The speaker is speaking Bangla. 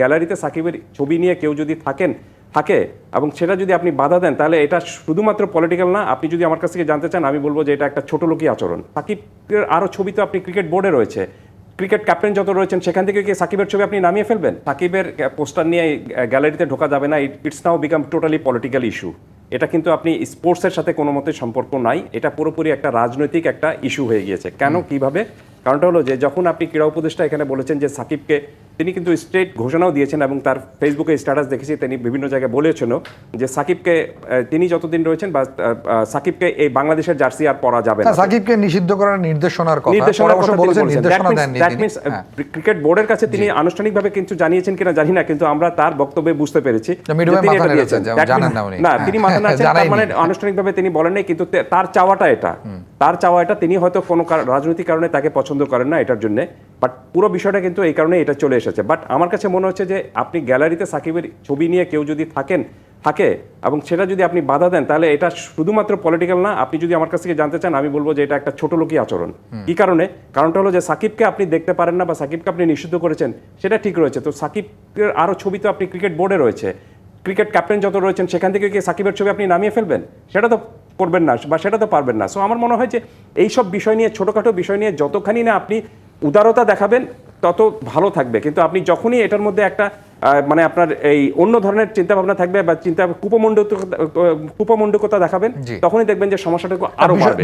গ্যালারিতে সাকিবের ছবি নিয়ে কেউ যদি থাকেন থাকে এবং সেটা যদি আপনি বাধা দেন তাহলে এটা শুধুমাত্র পলিটিক্যাল না আপনি যদি আমার কাছ থেকে জানতে চান আমি বলব যে এটা একটা ছোট লোকই আচরণ। সাকিবের আরও ছবি তো আপনি ক্রিকেট বোর্ডে রয়েছে। ক্রিকেট ক্যাপ্টেন যত রয়েছেন সেখান থেকে কি সাকিবের ছবি আপনি নামিয়ে ফেলবেন? সাকিবের পোস্টার নিয়ে গ্যালারিতে ঢোকা যাবে না it's now become totally political issue এটা কিন্তু আপনি স্পোর্টসের সাথে কোনো মতে সম্পর্ক নাই এটা পুরোপুরি একটা রাজনৈতিক একটা ইস্যু হয়ে গিয়েছে। কেন? কীভাবে? কারণটা হলো যে যখন আপনি ক্রীড়া উপদেষ্টা এখানে বলেছেন যে সাকিবকে তিনি কিন্তু স্টেট ঘোষণাও দিয়েছেন এবং তার ফেসবুকে স্ট্যাটাস দেখেছি তিনি বিভিন্ন জায়গায় বলেছেনও যে সাকিবকে তিনি যতদিন রয়েছেন বা সাকিবকে এই বাংলাদেশের জার্সি আর পরা যাবে না। সাকিবকে নিষিদ্ধ করার নির্দেশনার কথা নির্দেশনার কথা বলেছেন বলেছেন। uh, হ্যাঁ। ক্রিকেট বোর্ডের কাছে তিনি আনুষ্ঠানিকভাবে কিন্তু জানিয়েছেন কিনা জানি না কিন্তু আমরা তার বক্তব্যে বুঝতে পেরেছি না, তিনি মাথা নেড়েছেন, না হ্যাঁ, তার মানে আনুষ্ঠানিকভাবে তিনি বলেন নাই কিন্তু তার চাওয়াটা এটা। তার চাওয়া এটা তিনি হয়তো কোনো রাজনৈতিক কারণে তাকে পছন্দ করেন না এটার জন্য। বাট পুরো বিষয়টা কিন্তু এই কারণে এটা চলে এসেছে। বাট আমার কাছে মনে হচ্ছে যে আপনি গ্যালারিতে সাকিবের ছবি নিয়ে কেউ যদি থাকেন থাকে এবং সেটা যদি আপনি বাধা দেন তাহলে এটা শুধুমাত্র পলিটিক্যাল না আপনি যদি আমার কাছ থেকে জানতে চান আমি বলব যে এটা একটা ছোট লোকই আচরণ। কি কারণে? কারণটা হলো যে সাকিবকে আপনি দেখতে পারেন না বা সাকিবকে আপনি নিষিদ্ধ করেছেন সেটা ঠিক রয়েছে। তো সাকিবের আরও ছবি তো আপনি ক্রিকেট বোর্ডে রয়েছে। ক্রিকেট ক্যাপ্টেন যত রয়েছেন সেখান থেকে কি সাকিবের ছবি আপনি নামিয়ে ফেলবেন? সেটা তো করবেন না বা সেটা তো পারবেন না। সো আমার মনে হয় যে এইসব বিষয় নিয়ে ছোটোখাটো বিষয় নিয়ে যতখানি না আপনি উদারতা দেখাবেন তত ভালো থাকবে। কিন্তু আপনি যখনই এটার মধ্যে একটা মানে আপনার এই অন্য ধরনের চিন্তা ভাবনা থাকবে বা চিন্তা কুপমণ্ডকতা কুপমণ্ডকতা দেখাবেন তখনই দেখবেন যে সমস্যাটা আরও বাড়বে।